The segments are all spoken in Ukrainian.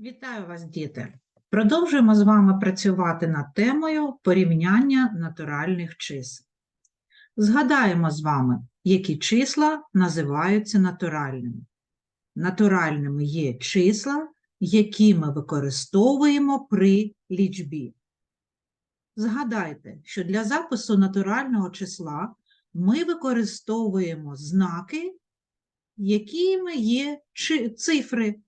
Вітаю вас, діти! Продовжуємо з вами працювати над темою порівняння натуральних чисел. Згадаємо з вами, які числа називаються натуральними. Натуральними є числа, які ми використовуємо при лічбі. Згадайте, що для запису натурального числа ми використовуємо знаки, якими є цифри.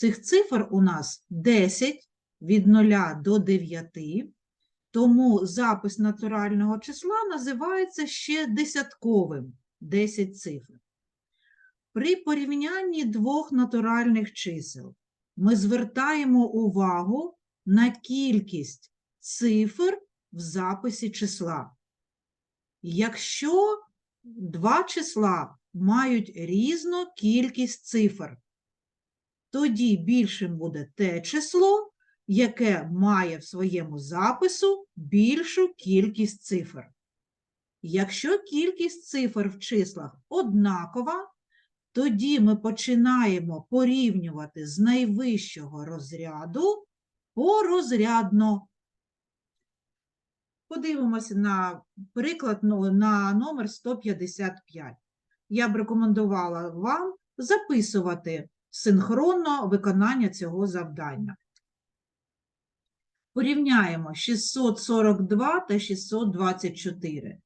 Цих цифр у нас 10 від 0 до 9, тому запис натурального числа називається ще десятковим 10 цифр. При порівнянні двох натуральних чисел ми звертаємо увагу на кількість цифр в записі числа. Якщо два числа мають різну кількість цифр, тоді більшим буде те число, яке має в своєму запису більшу кількість цифр. Якщо кількість цифр в числах однакова, тоді ми починаємо порівнювати з найвищого розряду порозрядно. Подивимося на приклад ну, на номер 155. Я б рекомендувала вам записувати синхронно виконання цього завдання. Порівняємо 642 та 624.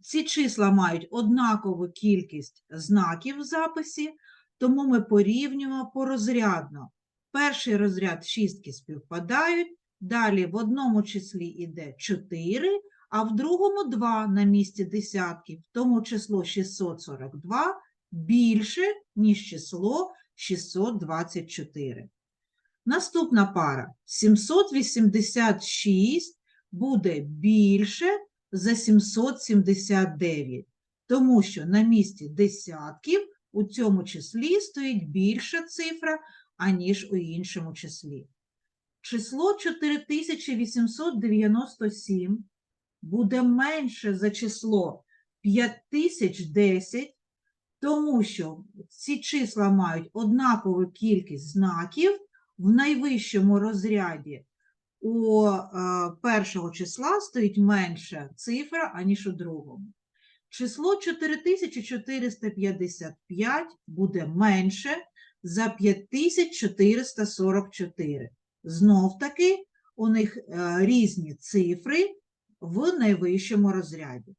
Ці числа мають однакову кількість знаків в записі, тому ми порівнюємо порозрядно. Перший розряд шістки співпадають, далі в одному числі йде 4, а в другому 2 на місці десятків, тому число 642 більше, ніж число 624. Наступна пара 786 буде більше за 779, тому що на місці десятків у цьому числі стоїть більша цифра, аніж у іншому числі. Число 4897 буде менше за число 5010, тому що ці числа мають однакову кількість знаків в найвищому розряді у е, першого числа стоїть менша цифра, аніж у другому. Число 4455 буде менше за 5444. Знов таки у них е, різні цифри в найвищому розряді.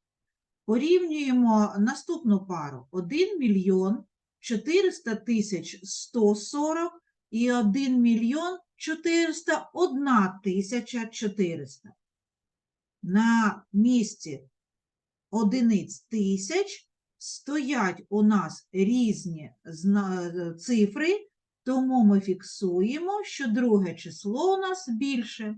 Порівнюємо наступну пару 1 мільйон 400 тисяч 140 і 1 мільйон 401 тисяча 400. На місці одиниць тисяч стоять у нас різні цифри, тому ми фіксуємо, що друге число у нас більше.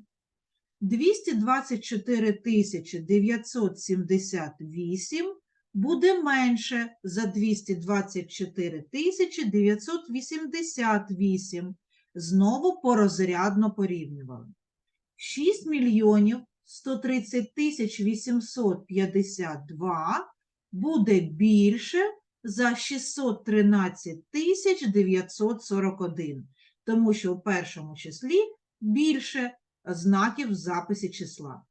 224 тисячі 978 буде менше за 224 тисячі 988. Знову порозрядно порівнювали. 6 мільйонів 130 тисяч 852 буде більше за 613 тисяч 941, тому що в першому числі більше знаків в записі числа.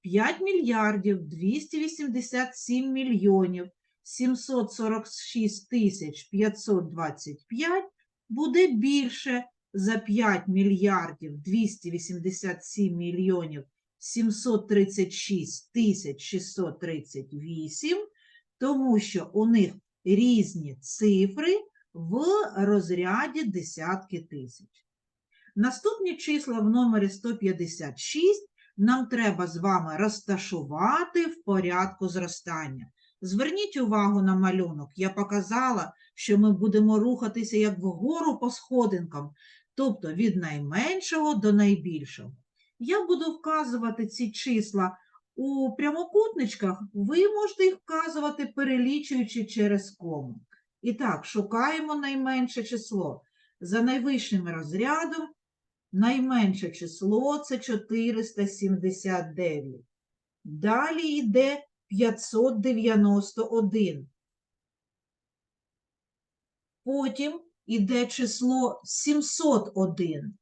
5 мільярдів 287 мільйонів 746 тисяч 525 буде більше за 5 мільярдів 287 мільйонів 736 тисяч 638, тому що у них різні цифри в розряді десятки тисяч. Наступні числа в номері 156 нам треба з вами розташувати в порядку зростання. Зверніть увагу на малюнок. Я показала, що ми будемо рухатися як вгору по сходинкам, тобто від найменшого до найбільшого. Я буду вказувати ці числа у прямокутничках, ви можете їх вказувати, перелічуючи через кому. І так, шукаємо найменше число. За найвищим розрядом найменше число це 479. Далі йде 591. Потім іде число 701.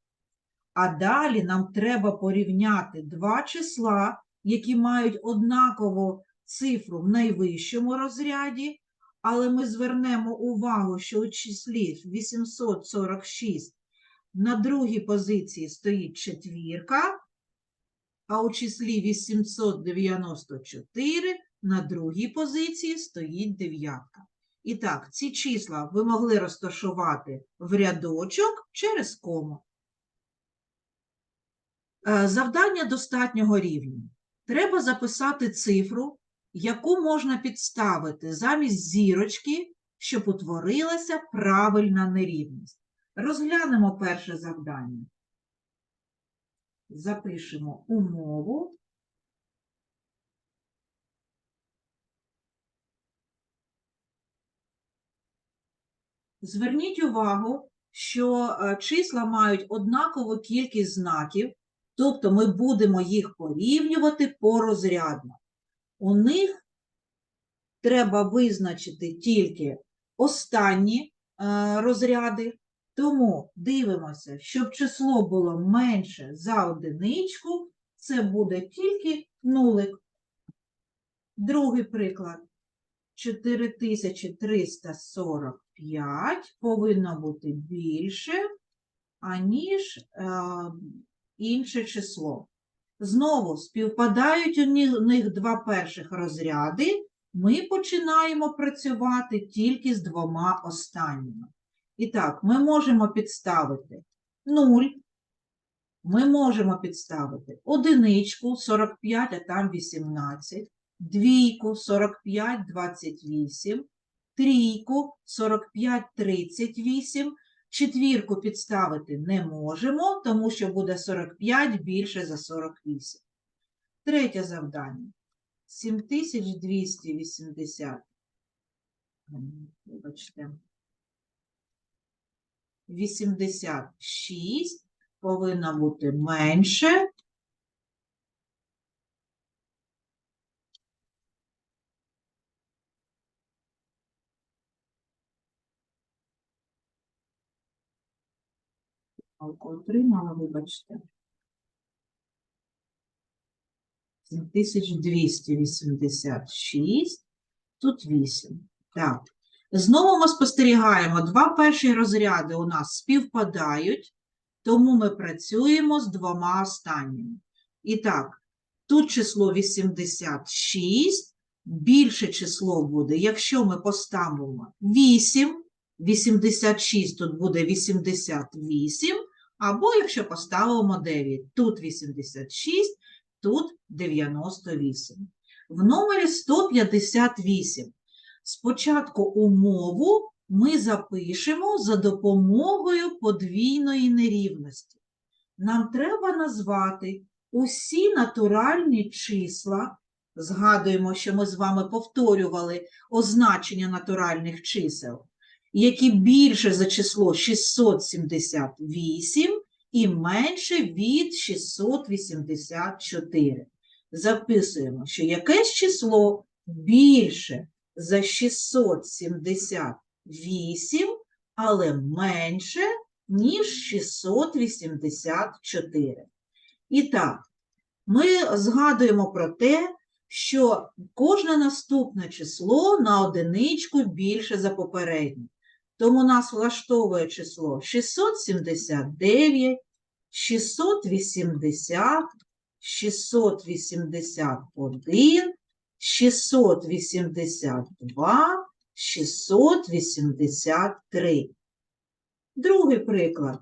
А далі нам треба порівняти два числа, які мають однакову цифру в найвищому розряді, але ми звернемо увагу, що у числі 846 на другій позиції стоїть четвірка, а у числі 894 на другій позиції стоїть дев'ятка. І так, ці числа ви могли розташувати в рядочок через кому. Е, Завдання достатнього рівня. Треба записати цифру, яку можна підставити замість зірочки, щоб утворилася правильна нерівність. Розглянемо перше завдання. Запишемо умову. Зверніть увагу, що е, числа мають однакову кількість знаків, тобто ми будемо їх порівнювати порозрядно. У них треба визначити тільки останні е, розряди, тому дивимося, щоб число було менше за одиничку, це буде тільки нулик. Другий приклад. 4345 повинно бути більше, аніж е, інше число. Знову співпадають у них, два перших розряди. Ми починаємо працювати тільки з двома останніми. І так, ми можемо підставити 0, ми можемо підставити одиничку 45, а там 18, двійку 45, 28, трійку 45, 38, четвірку підставити не можемо, тому що буде 45 більше за 48. Третє завдання. 7280. М, Вибачте. 86 повинно бути менше. Отримала, вибачте. 7286, тут 8. Так. Знову ми спостерігаємо, два перші розряди у нас співпадають, тому ми працюємо з двома останніми. І так, тут число 86, більше число буде, якщо ми поставимо 8, 86 тут буде 88, або якщо поставимо 9, тут 86, тут 98. В номері 158 спочатку умову ми запишемо за допомогою подвійної нерівності. Нам треба назвати усі натуральні числа. Згадуємо, що ми з вами повторювали означення натуральних чисел, які більше за число 678 і менше від 684. Записуємо, що якесь число більше за 678, але менше, ніж 684. І так, ми згадуємо про те, що кожне наступне число на одиничку більше за попереднє. Тому нас влаштовує число 679, 680, 681, 682, 683. Другий приклад.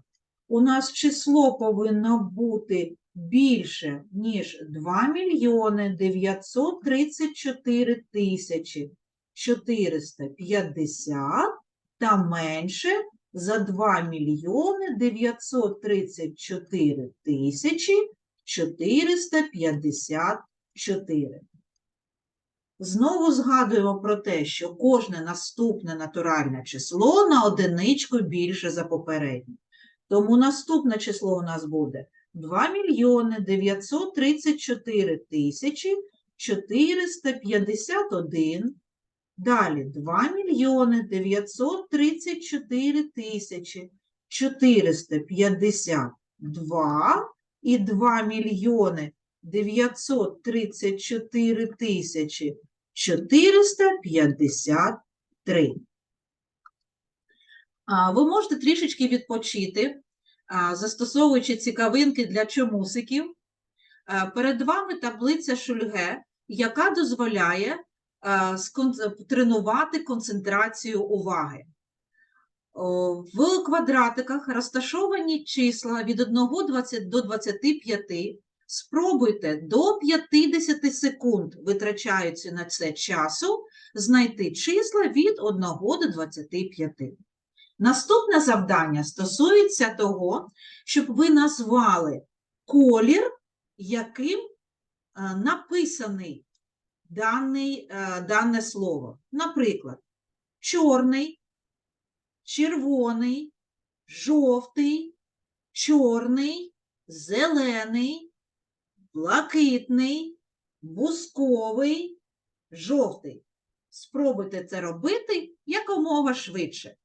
У нас число повинно бути більше, ніж 2 мільйони 934 тисячі 450 та менше за 2 мільйони 934 тисячі 454. Знову згадуємо про те, що кожне наступне натуральне число на одиничку більше за попереднє. Тому наступне число у нас буде 2 мільйони 934 тисячі 451 Далі 2 мільйони 934 тисячі 452 і 2 мільйони 934 тисячі 453. А, Ви можете трішечки відпочити, застосовуючи цікавинки для чомусиків. Перед вами таблиця Шульге, яка дозволяє тренувати концентрацію уваги. В квадратиках розташовані числа від 1 до 25. Спробуйте до 50 секунд, витрачаючи на це часу, знайти числа від 1 до 25. Наступне завдання стосується того, щоб ви назвали колір, яким е, написаний даний, е, дане слово. Наприклад, чорний, червоний, жовтий, чорний, зелений, блакитний, бусковий, жовтий. Спробуйте це робити якомога швидше.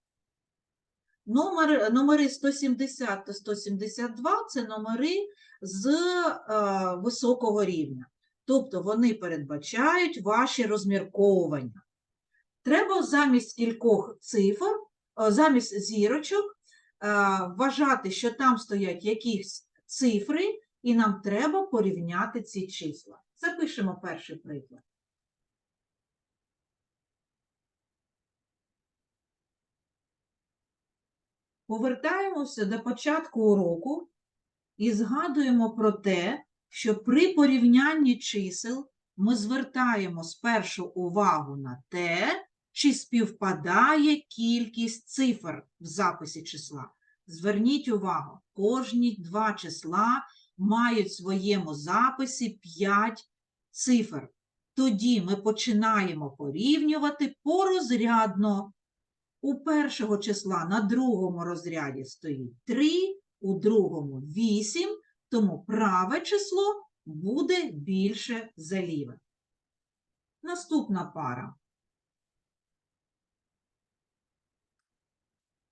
Номер, номери 170 та 172 це номери з е, високого рівня. Тобто вони передбачають ваші розмірковування. Треба замість кількох цифр, е, замість зірочок, е, вважати, що там стоять якісь цифри, і нам треба порівняти ці числа. Запишемо перший приклад. Повертаємося до початку уроку і згадуємо про те, що при порівнянні чисел ми звертаємо спершу увагу на те, чи співпадає кількість цифр в записі числа. Зверніть увагу, кожні два числа мають в своєму записі 5 цифр. Тоді ми починаємо порівнювати порозрядно. У першого числа на другому розряді стоїть 3, у другому 8, тому праве число буде більше за ліве. Наступна пара.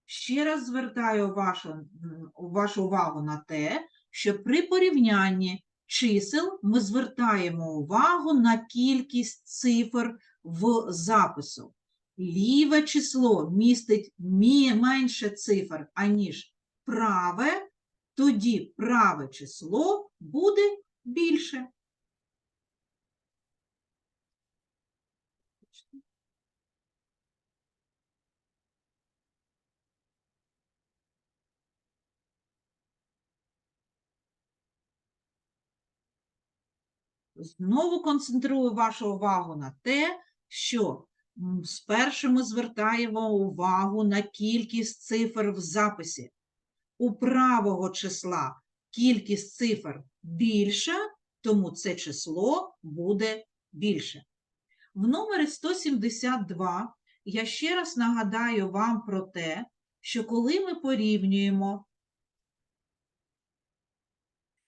Ще раз звертаю вашу, вашу увагу на те, що при порівнянні чисел ми звертаємо увагу на кількість цифр в запису. Ліве число містить менше цифр, аніж праве, тоді праве число буде більше. Знову концентрую вашу увагу на те, що спершу ми звертаємо увагу на кількість цифр в записі. У правого числа кількість цифр більша, тому це число буде більше. В номері 172 я ще раз нагадаю вам про те, що коли ми порівнюємо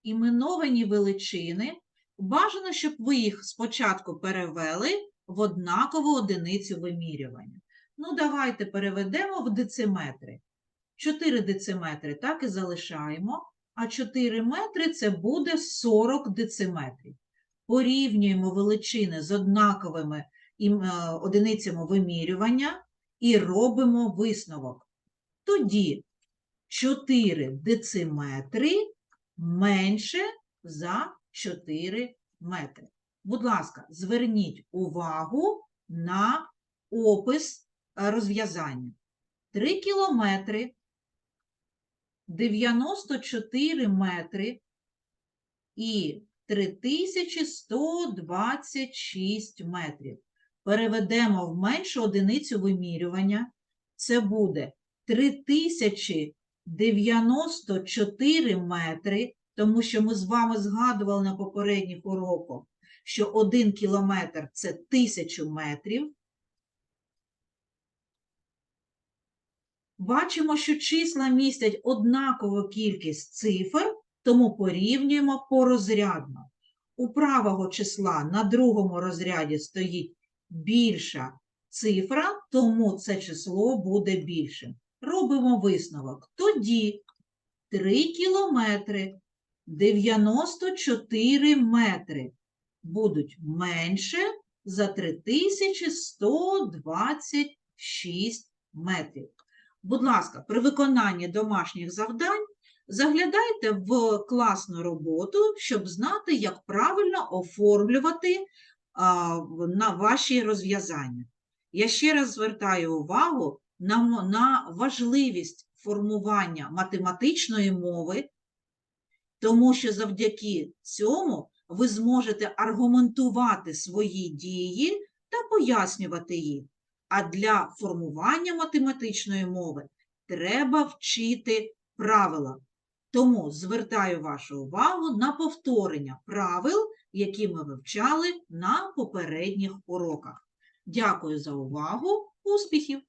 іменовані величини, бажано, щоб ви їх спочатку перевели в однакову одиницю вимірювання. Ну, давайте переведемо в дециметри. 4 дециметри так і залишаємо, а 4 метри це буде 40 дециметрів. Порівнюємо величини з однаковими е, одиницями вимірювання і робимо висновок. Тоді 4 дециметри менше за 4 метри. Будь ласка, зверніть увагу на опис е, розв'язання. 3 кілометри 94 метри і 3126 метрів. Переведемо в меншу одиницю вимірювання. Це буде 3094 метри, тому що ми з вами згадували на попередніх уроках, що 1 кілометр – це 1000 метрів. Бачимо, що числа містять однакову кількість цифр, тому порівнюємо порозрядно. У правого числа на другому розряді стоїть більша цифра, тому це число буде більшим. Робимо висновок. Тоді 3 кілометри 94 метри будуть менше за 3126 метрів. Будь ласка, при виконанні домашніх завдань заглядайте в класну роботу, щоб знати, як правильно оформлювати на ваші розв'язання. Я ще раз звертаю увагу на, на важливість формування математичної мови, тому що завдяки цьому ви зможете аргументувати свої дії та пояснювати їх. А для формування математичної мови треба вчити правила. Тому звертаю вашу увагу на повторення правил, які ми вивчали на попередніх уроках. Дякую за увагу. Успіхів!